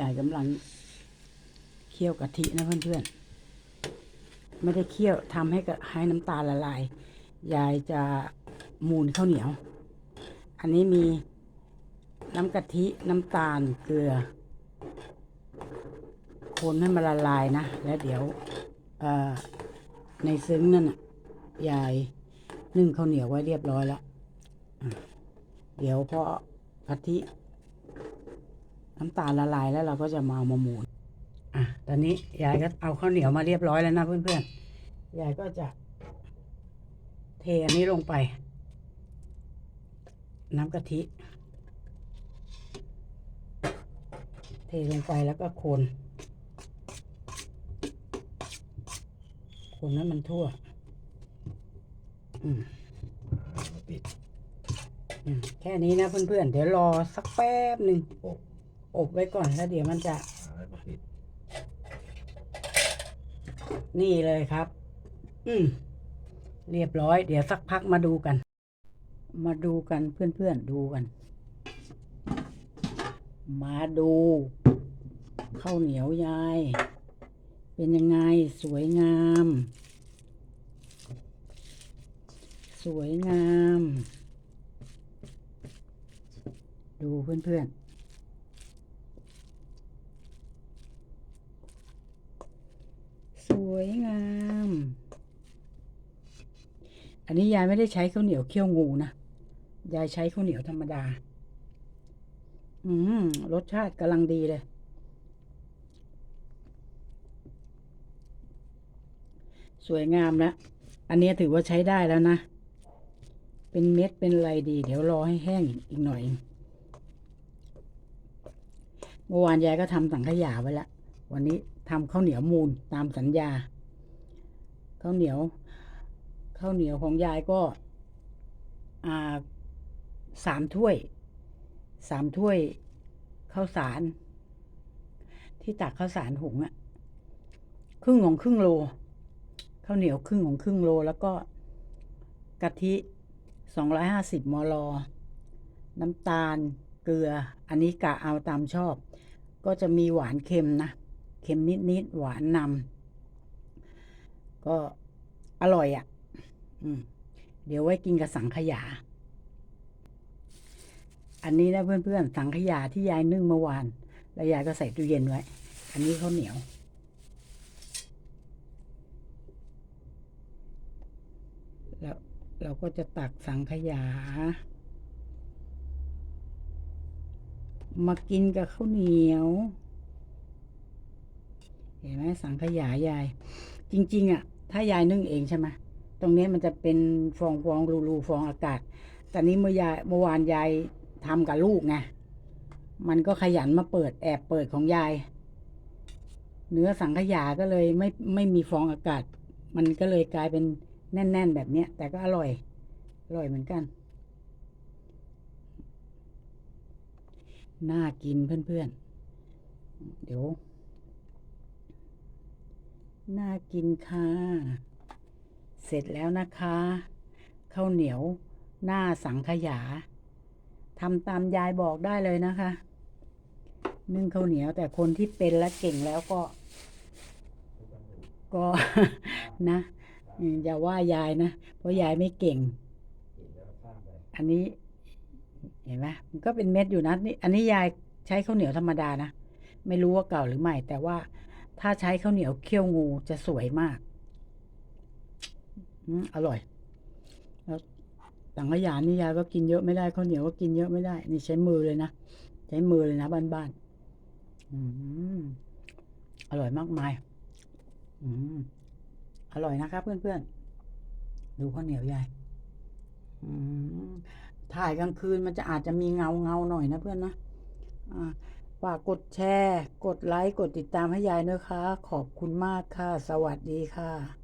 ยายกำลังเคี่ยวกะทินะเพื่อนๆ ไม่ได้เคี่ยวทำให้กะให้น้ำตาลละลาย ยายจะมูนข้าวเหนียว อันนี้มีน้ำกะทิน้ำตาลเกลือ คนให้มันละลายนะ แล้วเดี๋ยวในซึ้งนั่นยายนึ่งข้าวเหนียวไว้เรียบร้อยแล้ว เดี๋ยวพอกะทิ น้ำตาลละลายแล้วเราก็จะมาเอามามูนอะตอนนี้ยายก็เอาข้าวเหนียวมาเรียบร้อยแล้วนะเพื่อนๆยายก็จะเทอันนี้ลงไป น้ำกะทิเทลงไปแล้วก็คน คนให้มันทั่ว อืมปิดอืมแค่นี้นะเพื่อนๆ เดี๋ยวรอสักแป๊บหนึ่ง อบอบไว้ก่อนแล้วเดี๋ยวมันจะแล้วก็ปิดนี่เลยครับ อืมเรียบร้อย เดี๋ยวสักพักมาดูกัน มาดูกันเพื่อนๆดูกัน มาดูข้าวเหนียวยาย เป็นยังไงสวยงาม สวยงาม ดูเพื่อนๆ วยงาม อันนี้ยายไม่ได้ใช้ข้าวเหนียวเคี่ยวงูนะ ยายใช้ข้าวเหนียวธรรมดา อืม รสชาติกำลังดีเลย สวยงามแล้ว อันนี้ถือว่าใช้ได้แล้วนะ เป็นเม็ดเป็นอะไรดี เดี๋ยวรอให้แห้งอีกหน่อย เมื่อวานยายก็ทำสังขยาไว้แล้ววันนี้ ทำข้าวเหนียวมูลตามสัญญาข้าวเหนียวข้าวเหนียวของยายก็สามถ้วยสามถ้วยข้าวสาร ที่ตักข้าวสารหุงอะครึ่งของครึ่งโลข้าวเหนียวครึ่งของครึ่งโล แล้วก็กะทิสองร้อยห้าสิบมลน้ำตาลเกลือ อันนี้กะเอาตามชอบ ก็จะมีหวานเค็มนะ เค็มนิดๆหวานนำก็อร่อยอะ่ะเดี๋ยวไว้กินกับสังขยา อันนี้นะเพื่อนๆ สังขยาที่ยายนึ่งเมื่อวาน แล้วยายก็ใส่ตู้เย็นไว้ อันนี้ข้าวเหนียว แล้วเราก็จะตักสังขยา มากินกับข้าวเหนียว เห็นไหมสังขยายาย จริง ๆ อะ ถ้ายายนึ่งเองใช่ไหมตรงนี้มันจะเป็นฟองฟองรูรูฟองอากาศแต่นี้เมื่อยายเมื่อวานยายทำกับลูกไงมันก็ขยันมาเปิดแอบเปิดของยาย เนื้อสังขยาก็เลยไม่ไม่มีฟองอากาศ มันก็เลยกลายเป็นแน่น ๆ แบบเนี้ย แต่ก็อร่อย อร่อยเหมือนกัน น่ากินเพื่อนๆ เดี๋ยว น่ากินค่ะ เสร็จแล้วนะคะข้าวเหนียวหน้าสังขยาทำตามยายบอกได้เลยนะคะ นึ่งข้าวเหนียวแต่คนที่เป็นและเก่งแล้วก็ ก็นะอย่าว่ายายนะ เพราะยายไม่เก่ง อันนี้ เห็นไหมมันก็เป็นเม็ดอยู่นะนี่อันนี้ยายใช้ข้าวเหนียวธรรมดานะ ไม่รู้ว่าเก่าหรือใหม่ แต่ว่า ถ้าใช้ข้าวเหนียวเคี่ยวงูจะสวยมาก อร่อย แล้วสังขยานี่ยายก็กินเยอะไม่ได้ข้าวเหนียวก็กินเยอะไม่ได้ นี่ใช้มือเลยนะ ใช้มือเลยนะบ้านๆอร่อยมากมาย อืมอร่อยนะครับเพื่อนๆ ดูข้าวเหนียวยายถ่ายกลางคืนมันจะอาจจะมีเงาเงาหน่อยนะเพื่อนนะ อ่า ฝากกดแชร์ กดไลค์ กดติดตามให้ยายด้วยค่ะ ขอบคุณมากค่ะ สวัสดีค่ะ